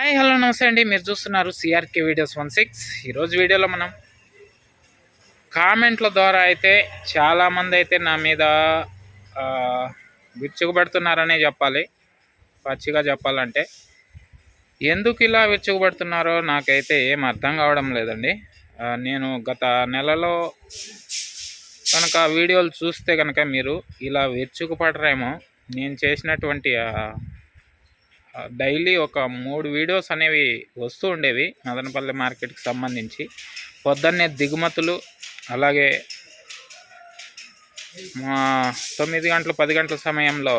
Hi hello నమస్తే అండి. మీరు చూస్తున్నారు సిఆర్కే వీడియోస్ వన్ సిక్స్ ఈరోజు వీడియోలో మనం కామెంట్ల ద్వారా అయితే చాలామంది అయితే నా మీద విచ్చుకుపెడుతున్నారనే విరుచుకుపడుతున్నారనే చెప్పాలి. పచ్చిగా చెప్పాలంటే. ఎందుకు ఇలా విరుచుకుపడుతున్నారో నాకైతే ఏం అర్థం కావడం లేదండి. నేను గత నెలలో కనుక వీడియోలు చూస్తే కనుక మీరు ఇలా విరుచుకుపడరేమో నేను చేసినటువంటి డైలీ ఒక మూడు వీడియోస్ అనేవి వస్తూ ఉండేవి మదనపల్లి మార్కెట్కి సంబంధించి. పొద్దున్నే దిగుమతులు అలాగే మా తొమ్మిది గంటలు పది గంటల సమయంలో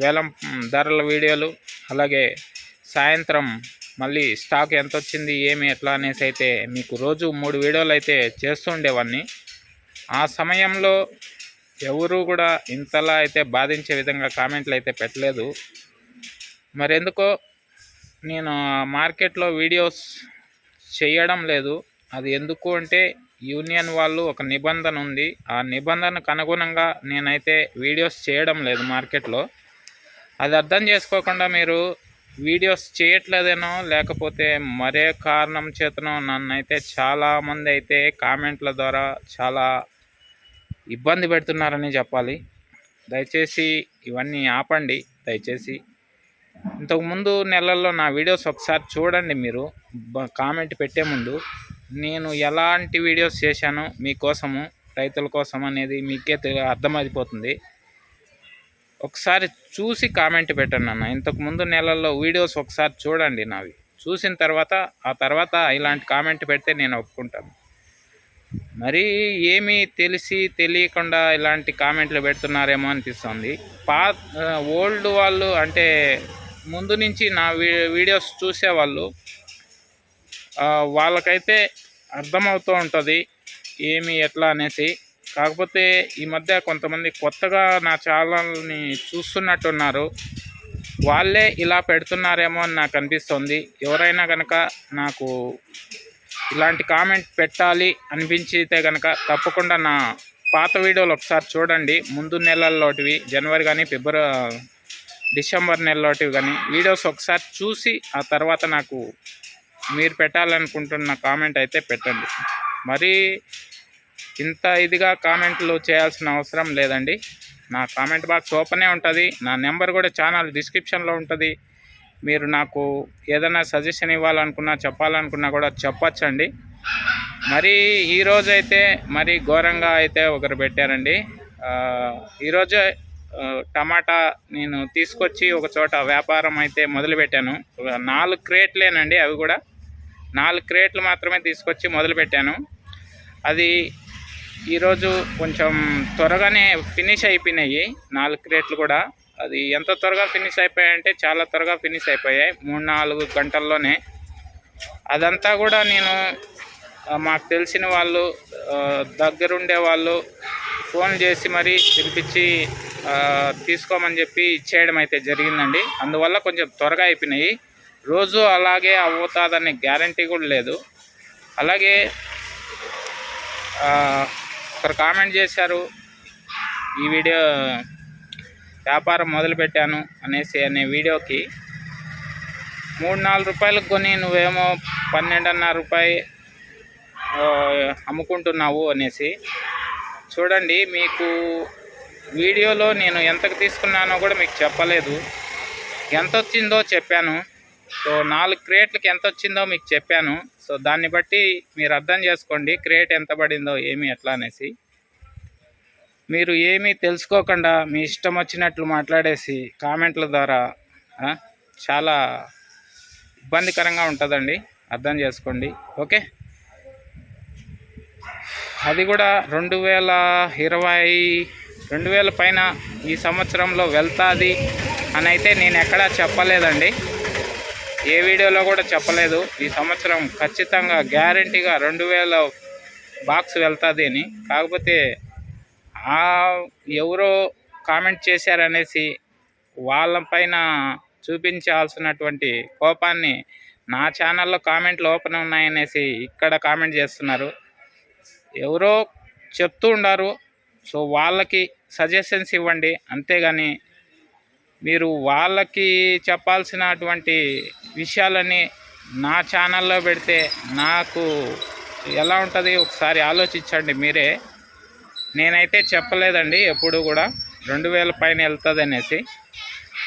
వేలం ధరల వీడియోలు అలాగే సాయంత్రం మళ్ళీ స్టాక్ ఎంత వచ్చింది ఏమి ఎట్లా అనేసి అయితే మీకు రోజు మూడు వీడియోలు అయితే చేస్తూ ఉండేవాడిని ఆ సమయంలో ఎవరు కూడా ఇంతలా అయితే బాధించే విధంగా కామెంట్లు అయితే పెట్టలేదు. మరి ఎందుకో నేను మార్కెట్లో వీడియోస్ చేయడం లేదు. అది ఎందుకు అంటే యూనియన్ వాళ్ళు ఒక నిబంధన ఉంది. ఆ నిబంధనకు అనుగుణంగా నేనైతే వీడియోస్ చేయడం లేదు మార్కెట్లో. అది అర్థం చేసుకోకుండా మీరు వీడియోస్ చేయట్లేదేనో లేకపోతే మరే కారణం చేతనో నన్ను అయితే చాలామంది అయితే కామెంట్ల ద్వారా చాలా ఇబ్బంది పెడుతున్నారని చెప్పాలి. దయచేసి ఇవన్నీ ఆపండి. దయచేసి ఇంతకుముందు నెలల్లో నా వీడియోస్ ఒకసారి చూడండి మీరు. కామెంట్ పెట్టే ముందు నేను ఎలాంటి వీడియోస్ చేశానో మీకోసము రైతుల కోసం అనేది మీకే అర్థమైపోతుంది. ఒకసారి చూసి కామెంట్ పెట్టండి అన్న. ఇంతకుముందు నెలల్లో వీడియోస్ ఒకసారి చూడండి నావి. చూసిన తర్వాత ఆ తర్వాత ఇలాంటి కామెంట్ పెడితే నేను ఒప్పుకుంటాను. మరి ఏమీ తెలిసి తెలియకుండా ఇలాంటి కామెంట్లు పెడుతున్నారేమో అనిపిస్తుంది. పా ఓల్డ్ వాళ్ళు అంటే ముందు నుంచి నా వీ వీడియోస్ చూసేవాళ్ళు వాళ్ళకైతే అర్థమవుతూ ఉంటుంది ఏమి ఎట్లా అనేసి. కాకపోతే ఈ మధ్య కొంతమంది కొత్తగా నా ఛానల్ని చూస్తున్నట్టున్నారు. వాళ్ళే ఇలా పెడుతున్నారేమో అని నాకు అనిపిస్తుంది. ఎవరైనా కనుక నాకు ఇలాంటి కామెంట్ పెట్టాలి అనిపించితే కనుక తప్పకుండా నా పాత వీడియోలు ఒకసారి చూడండి. ముందు నెలల్లోటివి జనవరి కానీ ఫిబ్రవరి డిసెంబర్ నెలలోటివి కానీ వీడియోస్ ఒకసారి చూసి ఆ తర్వాత నాకు మీరు పెట్టాలనుకుంటున్న కామెంట్ అయితే పెట్టండి. మరి ఇంత ఇదిగా కామెంట్లు చేయాల్సిన అవసరం లేదండి. నా కామెంట్ బాక్స్ ఓపెనే ఉంటుంది. నా నెంబర్ కూడా ఛానల్ డిస్క్రిప్షన్లో ఉంటుంది. మీరు నాకు ఏదైనా సజెషన్ ఇవ్వాలనుకున్నా చెప్పాలనుకున్నా కూడా చెప్పచ్చండి. మరి ఈరోజైతే మరి ఘోరంగా అయితే ఒకరు పెట్టారండి. ఈరోజే టమాటా నేను తీసుకొచ్చి ఒక చోట వ్యాపారం అయితే మొదలుపెట్టాను. నాలుగు క్రేట్లేనండి అవి కూడా. నాలుగు క్రేట్లు మాత్రమే తీసుకొచ్చి మొదలుపెట్టాను. అది ఈరోజు కొంచెం త్వరగానే ఫినిష్ అయిపోయినాయి నాలుగు క్రేట్లు కూడా. అది ఎంత త్వరగా ఫినిష్ అయిపోయాయంటే చాలా త్వరగా ఫినిష్ అయిపోయాయి. మూడు నాలుగు గంటల్లోనే. అదంతా కూడా నేను మాకు తెలిసిన వాళ్ళు దగ్గరుండే వాళ్ళు ఫోన్ చేసి మరీ పిలిపించి తీసుకోమని చెప్పి ఇచ్చేయడం అయితే జరిగిందండి. అందువల్ల కొంచెం త్వరగా అయిపోయినాయి. రోజు అలాగే అవుతుందనే గ్యారంటీ కూడా లేదు. అలాగే ఒకరు కామెంట్ చేశారు ఈ వీడియో వ్యాపారం మొదలుపెట్టాను అనేసి అనే వీడియోకి. మూడు నాలుగు రూపాయలకు కొని నువ్వేమో పన్నెండున్నర రూపాయి అమ్ముకుంటున్నావు అనేసి. చూడండి మీకు వీడియోలో నేను ఎంతకు తీసుకున్నానో కూడా మీకు చెప్పలేదు. ఎంత వచ్చిందో చెప్పాను. సో నాలుగు క్రేట్లకి ఎంత వచ్చిందో మీకు చెప్పాను. సో దాన్ని బట్టి మీరు అర్థం చేసుకోండి క్రేట్ ఎంత పడిందో ఏమి ఎట్లా అనేసి. మీరు ఏమీ తెలుసుకోకుండా మీ ఇష్టం వచ్చినట్లు మాట్లాడేసి కామెంట్ల ద్వారా చాలా ఇబ్బందికరంగా ఉంటుందండి. అర్థం చేసుకోండి. ఓకే? అది కూడా రెండు వేల ఇరవై రెండు వేల పైన ఈ సంవత్సరంలో వెళ్తుంది అని అయితే నేను ఎక్కడా చెప్పలేదండి. ఏ వీడియోలో కూడా చెప్పలేదు. ఈ సంవత్సరం ఖచ్చితంగా గ్యారంటీగా రెండు వేల బాక్స్ వెళ్తుంది అని. కాకపోతే ఆ ఎవరో కామెంట్ చేశారనేసి వాళ్ళపైన చూపించాల్సినటువంటి కోపాన్ని నా ఛానల్లో కామెంట్లు ఓపెన్ ఉన్నాయనేసి ఇక్కడ కామెంట్ చేస్తున్నారు. ఎవరో చెప్తూ ఉండారు. సో వాళ్ళకి సజెషన్స్ ఇవ్వండి. అంతేగాని మీరు వాళ్ళకి చెప్పాల్సినటువంటి విషయాలని నా ఛానల్లో పెడితే నాకు ఎలా ఉంటుంది ఒకసారి ఆలోచించండి మీరే. నేనైతే చెప్పలేదండి ఎప్పుడు కూడా. రెండు వేల పైన వెళ్తుంది అనేసి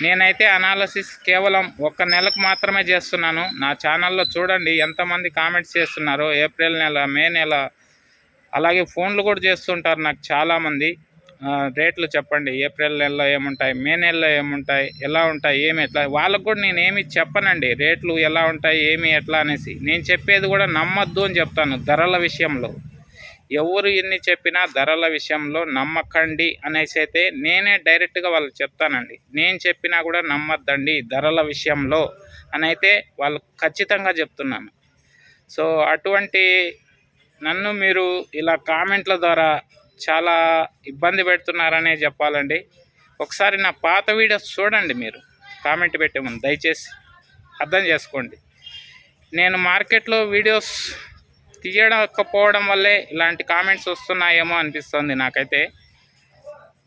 నేనైతే అనాలసిస్ కేవలం ఒక్క నెలకు మాత్రమే చేస్తున్నాను. నా ఛానల్లో చూడండి ఎంతమంది కామెంట్స్ చేస్తున్నారో ఏప్రిల్ నెల మే నెల అలాగే ఫోన్లు కూడా చేస్తుంటారు నాకు చాలామంది. రేట్లు చెప్పండి. ఏప్రిల్ నెలలో ఏముంటాయి? మే నెలలో ఏముంటాయి? ఎలా ఉంటాయి? ఏమి ఎట్లా? వాళ్ళకు కూడా నేను ఏమి చెప్పనండి. రేట్లు ఎలా ఉంటాయి? ఏమి ఎట్లా అనేసి. నేను చెప్పేది కూడా నమ్మద్దు అని చెప్తాను ధరల విషయంలో. ఎవరు ఎన్ని చెప్పినా ధరల విషయంలో నమ్మకండి అనేసి అయితే నేనే డైరెక్ట్గా వాళ్ళకి చెప్తానండి. నేను చెప్పినా కూడా నమ్మద్దండి ధరల విషయంలో అని అయితే వాళ్ళు ఖచ్చితంగా చెప్తున్నాను. సో అటువంటి నన్ను మీరు ఇలా కామెంట్ల ద్వారా చాలా ఇబ్బంది పెడుతున్నారనే చెప్పాలండి. ఒకసారి నా పాత వీడియోస్ చూడండి మీరు. కామెంట్ పెట్టే ముందు దయచేసి అర్థం చేసుకోండి. నేను మార్కెట్లో వీడియోస్ తీయకపోవడం వల్లే ఇలాంటి కామెంట్స్ వస్తున్నాయేమో అనిపిస్తుంది నాకైతే.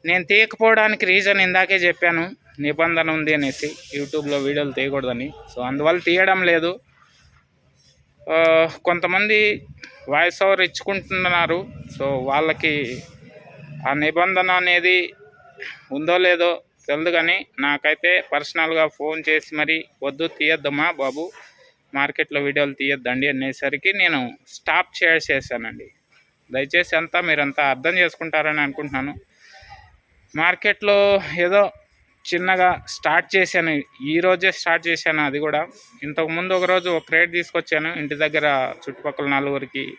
నేను తీయకపోవడానికి రీజన్ ఇందాకే చెప్పాను. నిబంధన ఉంది అనేసి యూట్యూబ్లో వీడియోలు తీయకూడదని. సో అందువల్ల తీయడం లేదు. కొంతమంది వాయిస్ ఓవర్ ఇచ్చుకుంటున్నారు. సో వాళ్ళకి ఆ నిబంధన అనేది ఉందో లేదో తెలియదు కానీ నాకైతే పర్సనల్గా ఫోన్ చేసి మరి వద్దు తీయొద్దమ్మా బాబు మార్కెట్లో వీడియోలు తీయొద్దండి అనేసరికి నేను స్టాప్ చేసేసానండి దయచేసి అంతా మీరంతా అర్థం చేసుకుంటారని అనుకుంటున్నాను. మార్కెట్లో ఏదో చిన్నగా స్టార్ట్ చేశాను ఈ రోజే స్టార్ట్ చేశాను అది కూడా. ఇంతకుముందు ఒకరోజు ఒక రోజు ఒక క్రేట్ తీసుకొచ్చాను ఇంటి దగ్గర చుట్టుపక్కల నలుగురికి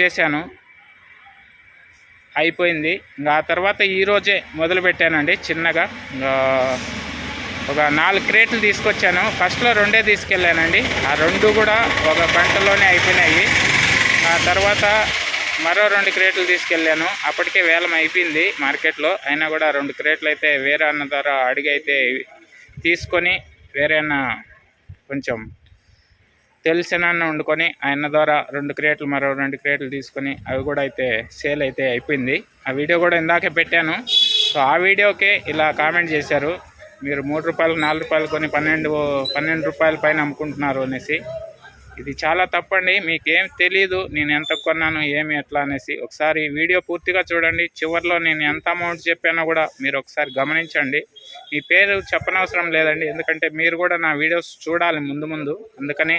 చేశాను. అయిపోయింది. ఇంకా ఆ తర్వాత ఈరోజే మొదలుపెట్టానండి చిన్నగా. ఇంకా ఒక నాలుగు క్రేట్లు తీసుకొచ్చాను. ఫస్ట్లో రెండే తీసుకెళ్ళానండి. ఆ రెండు కూడా ఒక గంటలోనే అయిపోయినాయి. ఆ తర్వాత మరో రెండు క్రేట్లు తీసుకెళ్ళాను. అప్పటికే వేలం అయిపోయింది మార్కెట్లో. అయినా కూడా రెండు క్రేట్లు అయితే వేరే అన్న ద్వారా అడిగి అయితే తీసుకొని వేరే అన్న కొంచెం తెలిసిన అన్న వండుకొని ఆయన ద్వారా రెండు క్రేట్లు మరో రెండు క్రేట్లు తీసుకొని అవి కూడా అయితే సేల్ అయితే అయిపోయింది. ఆ వీడియో కూడా ఇందాకే పెట్టాను. సో ఆ వీడియోకే ఇలా కామెంట్ చేశారు. మీరు మూడు రూపాయలు నాలుగు రూపాయలు కొని పన్నెండు పన్నెండు రూపాయల పైన అమ్ముకుంటున్నారు అనేసి. ఇది చాలా తప్పండి. మీకేం తెలియదు నేను ఎంత కొన్నాను ఏమి ఎట్లా అనేసి. ఒకసారి వీడియో పూర్తిగా చూడండి. చివరిలో నేను ఎంత అమౌంట్ చెప్పానో కూడా మీరు ఒకసారి గమనించండి. మీ పేరు చెప్పనవసరం లేదండి. ఎందుకంటే మీరు కూడా నా వీడియోస్ చూడాలి ముందు ముందు. అందుకని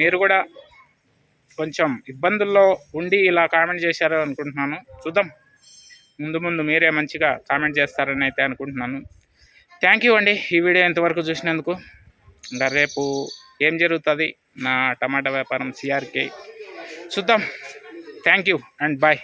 మీరు కూడా కొంచెం ఇబ్బందుల్లో ఉండి ఇలా కామెంట్ చేశారు అనుకుంటున్నాను. చూద్దాం. ముందు ముందు మీరే మంచిగా కామెంట్ చేస్తారని అయితే అనుకుంటున్నాను. థ్యాంక్ యూ అండి ఈ వీడియో ఇంతవరకు చూసినందుకు. ఇంకా రేపు ఏం జరుగుతుంది? నా టమాటా వ్యాపారం సిఆర్కే చూద్దాం. Thank you and bye